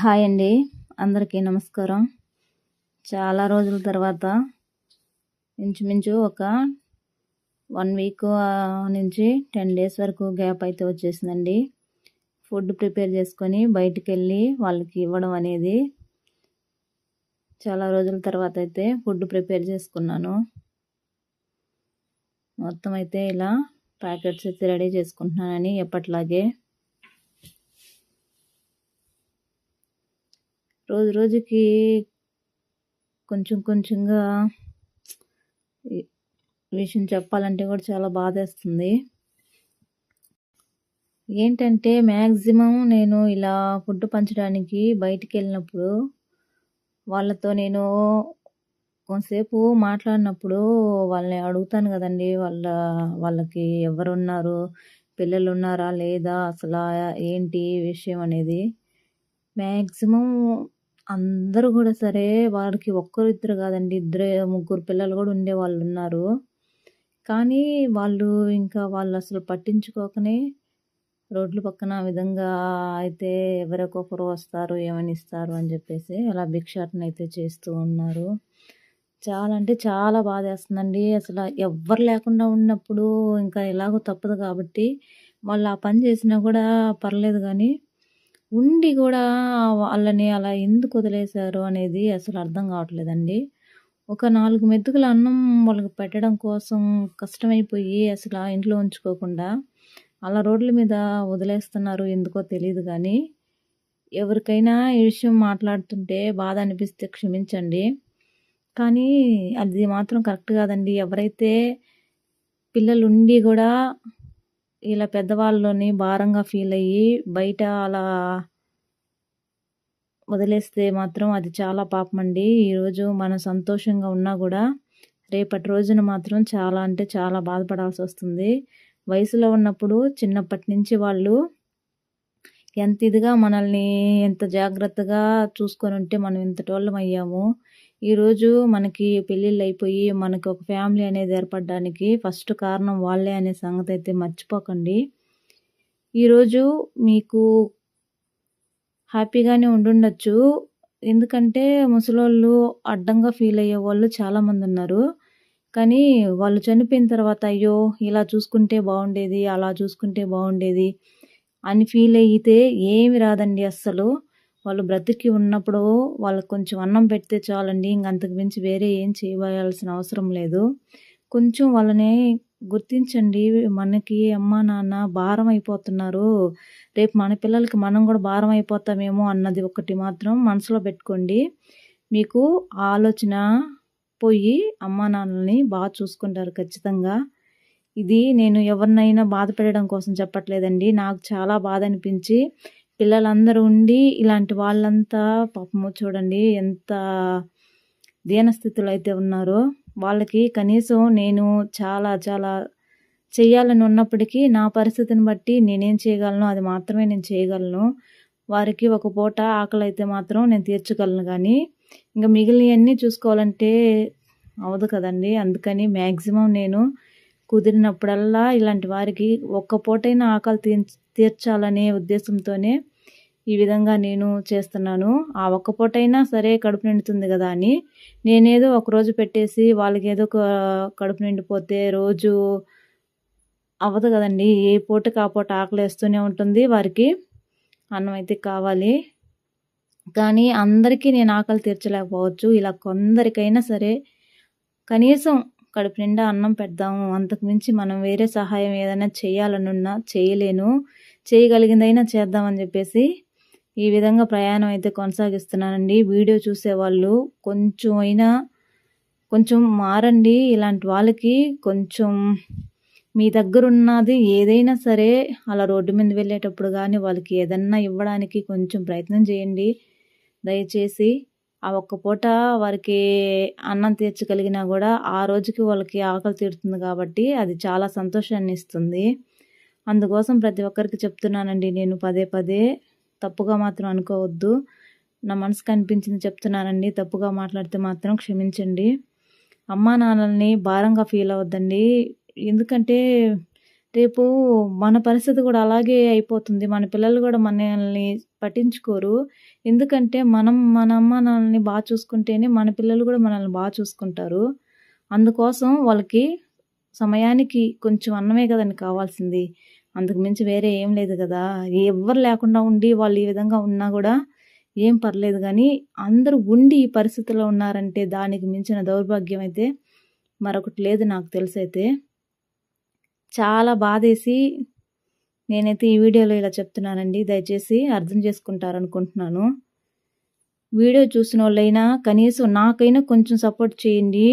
Hi అండి. అందరికీ నమస్కారం. చాలా రోజుల తర్వాత ఇంచుమించు ఒక వన్ వీక్ నుంచి టెన్ డేస్ వరకు గ్యాప్ అయితే వచ్చేసిందండి. ఫుడ్ ప్రిపేర్ చేసుకొని బయటికి వెళ్ళి వాళ్ళకి ఇవ్వడం అనేది చాలా రోజుల తర్వాత అయితే ఫుడ్ ప్రిపేర్ చేసుకున్నాను. మొత్తం అయితే ఇలా ప్యాకెట్స్ అయితే రెడీ చేసుకుంటున్నానని ఎప్పట్లాగే రోజు రోజుకి కొంచెం కొంచెంగా విషయం చెప్పాలంటే కూడా చాలా బాధేస్తుంది. ఏంటంటే మ్యాక్సిమం నేను ఇలా ఫుడ్ పంచడానికి బయటికి వెళ్ళినప్పుడు వాళ్ళతో నేను కొంతసేపు మాట్లాడినప్పుడు వాళ్ళని అడుగుతాను కదండి. వాళ్ళ వాళ్ళకి ఎవరున్నారు పిల్లలు ఉన్నారా లేదా అసలు ఏంటి విషయం అనేది. మ్యాక్సిమం అందరూ కూడా సరే వాళ్ళకి ఒక్కరు ఇద్దరు కాదండి. ఇద్దరు ముగ్గురు పిల్లలు కూడా ఉండేవాళ్ళు ఉన్నారు. కానీ వాళ్ళు ఇంకా వాళ్ళు అసలు పట్టించుకోకనే రోడ్ల పక్కన విధంగా అయితే ఎవరికొకరు వస్తారు ఏమని ఇస్తారు అని చెప్పేసి అలా భిక్షాటన అయితే చేస్తూ ఉన్నారు. చాలా అంటే చాలా బాధ వేస్తుందండి అసలు ఎవ్వరు లేకుండా ఉన్నప్పుడు ఇంకా ఎలాగో తప్పదు కాబట్టి వాళ్ళు ఆ పని చేసినా కూడా పర్లేదు కానీ ఉండి కూడా వాళ్ళని అలా ఎందుకు వదిలేశారు అనేది అసలు అర్థం కావట్లేదండి. ఒక నాలుగు మెతుకుల అన్నం వాళ్ళకి పెట్టడం కోసం కష్టమైపోయి అసలు ఇంట్లో ఉంచుకోకుండా అలా రోడ్ల మీద వదిలేస్తున్నారు ఎందుకో తెలియదు కానీ ఎవరికైనా ఈ విషయం మాట్లాడుతుంటే బాధ అనిపిస్తే క్షమించండి. కానీ అది మాత్రం కరెక్ట్ కాదండి. ఎవరైతే పిల్లలు ఉండి కూడా ఇలా పెద్దవాళ్ళని భారంగా ఫీల్ అయ్యి బయట అలా వదిలేస్తే మాత్రం అది చాలా పాపం అండి ఈరోజు మనం సంతోషంగా ఉన్నా కూడా రేపటి రోజున మాత్రం చాలా అంటే చాలా బాధపడాల్సి వస్తుంది. వయసులో ఉన్నప్పుడు చిన్నప్పటి నుంచి వాళ్ళు ఎంత ఇదిగా మనల్ని ఎంత జాగ్రత్తగా చూసుకొని ఉంటే మనం ఇంతటోళ్ళం అయ్యాము. ఈరోజు మనకి పెళ్ళిళ్ళు అయిపోయి మనకు ఒక ఫ్యామిలీ అనేది ఏర్పడడానికి ఫస్ట్ కారణం వాళ్ళే అనే సంగతి అయితే మర్చిపోకండి. ఈరోజు మీకు హ్యాపీగానే ఉండుండొచ్చు. ఎందుకంటే ముసలోళ్ళు అడ్డంగా ఫీల్ అయ్యే వాళ్ళు చాలామంది ఉన్నారు. కానీ వాళ్ళు చనిపోయిన తర్వాత అయ్యో ఇలా చూసుకుంటే బాగుండేది అలా చూసుకుంటే బాగుండేది అని ఫీల్ అయితే ఏమి రాదండి అస్సలు. వాళ్ళు బ్రతికి ఉన్నప్పుడు వాళ్ళకి కొంచెం అన్నం పెడితే చాలండి ఇంక అంతకు మించి వేరే ఏం చేయవలసిన అవసరం లేదు. కొంచెం వాళ్ళని గుర్తించండి మనకి అమ్మ నాన్న భారం అయిపోతున్నారు. రేపు మన పిల్లలకి మనం కూడా భారం అయిపోతామేమో అన్నది ఒకటి మాత్రం మనసులో పెట్టుకోండి. మీకు ఆలోచన పోయి అమ్మా నాన్నల్ని బాగా చూసుకుంటారు ఖచ్చితంగా. ఇది నేను ఎవరినైనా బాధ పెట్టడం కోసం చెప్పట్లేదండి. నాకు చాలా బాధ అనిపించి పిల్లలందరూ ఉండి ఇలాంటి వాళ్ళంతా పాపము చూడండి ఎంత దీనస్థితిలో అయితే ఉన్నారో. వాళ్ళకి కనీసం నేను చాలా చాలా చేయాలని ఉన్నప్పటికీ నా పరిస్థితిని బట్టి నేనేం చేయగలను అది మాత్రమే నేను చేయగలను. వారికి ఒక పూట ఆకలి అయితే మాత్రం నేను తీర్చగలను కానీ ఇంకా మిగిలినవన్నీ చూసుకోవాలంటే అవదు కదండి. అందుకని మ్యాక్సిమం నేను కుదిరినప్పుడల్లా ఇలాంటి వారికి ఒక్క పూటైనా ఆకలి తీర్చాలనే ఉద్దేశంతోనే ఈ విధంగా నేను చేస్తున్నాను. ఆ ఒక్క పూటైనా సరే కడుపు నిండుతుంది కదా అని నేనేదో ఒకరోజు పెట్టేసి వాళ్ళకి ఏదో కడుపు నిండిపోతే రోజు అవ్వదు కదండి. ఏ పూటకి ఆ పూట ఆకలేస్తూనే ఉంటుంది వారికి. అన్నం అయితే కావాలి. కానీ అందరికీ నేను ఆకలి తీర్చలేకపోవచ్చు. ఇలా కొందరికైనా సరే కనీసం కడుపు నిండా అన్నం పెడదాము. అంతకు మించి మనం వేరే సహాయం ఏదైనా చేయాలనున్నా చేయలేను. చేయగలిగిందైనా చేద్దామని చెప్పేసి ఈ విధంగా ప్రయాణం అయితే కొనసాగిస్తున్నానండి. వీడియో చూసేవాళ్ళు కొంచెం అయినా కొంచెం మారండి. ఇలాంటి వాళ్ళకి కొంచెం మీ దగ్గర ఉన్నది ఏదైనా సరే అలా రోడ్డు మీద వెళ్ళేటప్పుడు కానీ వాళ్ళకి ఏదన్నా ఇవ్వడానికి కొంచెం ప్రయత్నం చేయండి. దయచేసి ఆ ఒక్క పూట వారికి అన్నం తీర్చగలిగినా కూడా ఆ రోజుకి వాళ్ళకి ఆకలి తీరుతుంది కాబట్టి అది చాలా సంతోషాన్ని ఇస్తుంది. అందుకోసం ప్రతి ఒక్కరికి చెప్తున్నానండి నేను పదే పదే తప్పుగా మాత్రం అనుకోవద్దు. నా మనసుకు అనిపించింది చెప్తున్నానండి తప్పుగా మాట్లాడితే మాత్రం క్షమించండి. అమ్మా నాన్నల్ని భారంగా ఫీల్ అవ్వద్దండి. ఎందుకంటే రేపు మన పరిస్థితి కూడా అలాగే అయిపోతుంది. మన పిల్లలు కూడా మనల్ని పట్టించుకోరు. ఎందుకంటే మనం మన అమ్మ నాన్నని బాగా చూసుకుంటేనే మన పిల్లలు కూడా మనల్ని బాగా చూసుకుంటారు. అందుకోసం వాళ్ళకి సమయానికి కొంచెం అన్నమే కదండి కావాల్సింది. అందుకు మించి వేరే ఏం లేదు కదా. ఎవ్వరు లేకుండా ఉండి వాళ్ళు ఈ విధంగా ఉన్నా కూడా ఏం పర్లేదు. కానీ అందరూ ఉండి ఈ పరిస్థితిలో ఉన్నారంటే దానికి మించిన దౌర్భాగ్యం అయితే మరొకటి లేదు నాకు తెలిసైతే. చాలా బాధేసి నేనైతే ఈ వీడియోలో ఇలా చెప్తున్నానండి. దయచేసి అర్థం చేసుకుంటారనుకుంటున్నాను. వీడియో చూసిన వాళ్ళైనా కనీసం నాకైనా కొంచెం సపోర్ట్ చేయండి.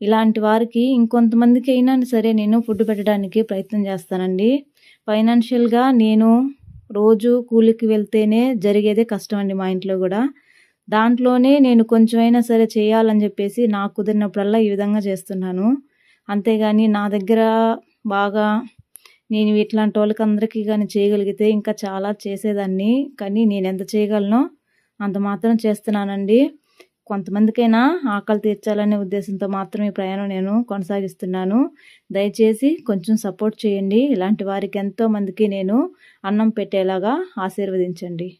ఇలాంటి వారికి ఇంకొంతమందికి అయినా సరే నేను ఫుడ్ పెట్టడానికి ప్రయత్నం చేస్తానండి. ఫైనాన్షియల్గా నేను రోజు కూలికి వెళ్తేనే జరిగేదే కష్టం అండి మా ఇంట్లో కూడా. దాంట్లోనే నేను కొంచెమైనా సరే చేయాలని చెప్పేసి నాకు కుదిరినప్పుడల్లా ఈ విధంగా చేస్తున్నాను. అంతేగాని నా దగ్గర బాగా నేను ఇట్లాంటి వాళ్ళకి అందరికీ కానీ చేయగలిగితే ఇంకా చాలా చేసేదాన్ని. కానీ నేను ఎంత చేయగలనో అంత మాత్రం చేస్తున్నానండి. కొంతమందికైనా ఆకలి తీర్చాలనే ఉద్దేశంతో మాత్రం ఈ ప్రయాణం నేను కొనసాగిస్తున్నాను. దయచేసి కొంచెం సపోర్ట్ చేయండి. ఇలాంటి వారికి ఎంతో మందికి నేను అన్నం పెట్టేలాగా ఆశీర్వదించండి.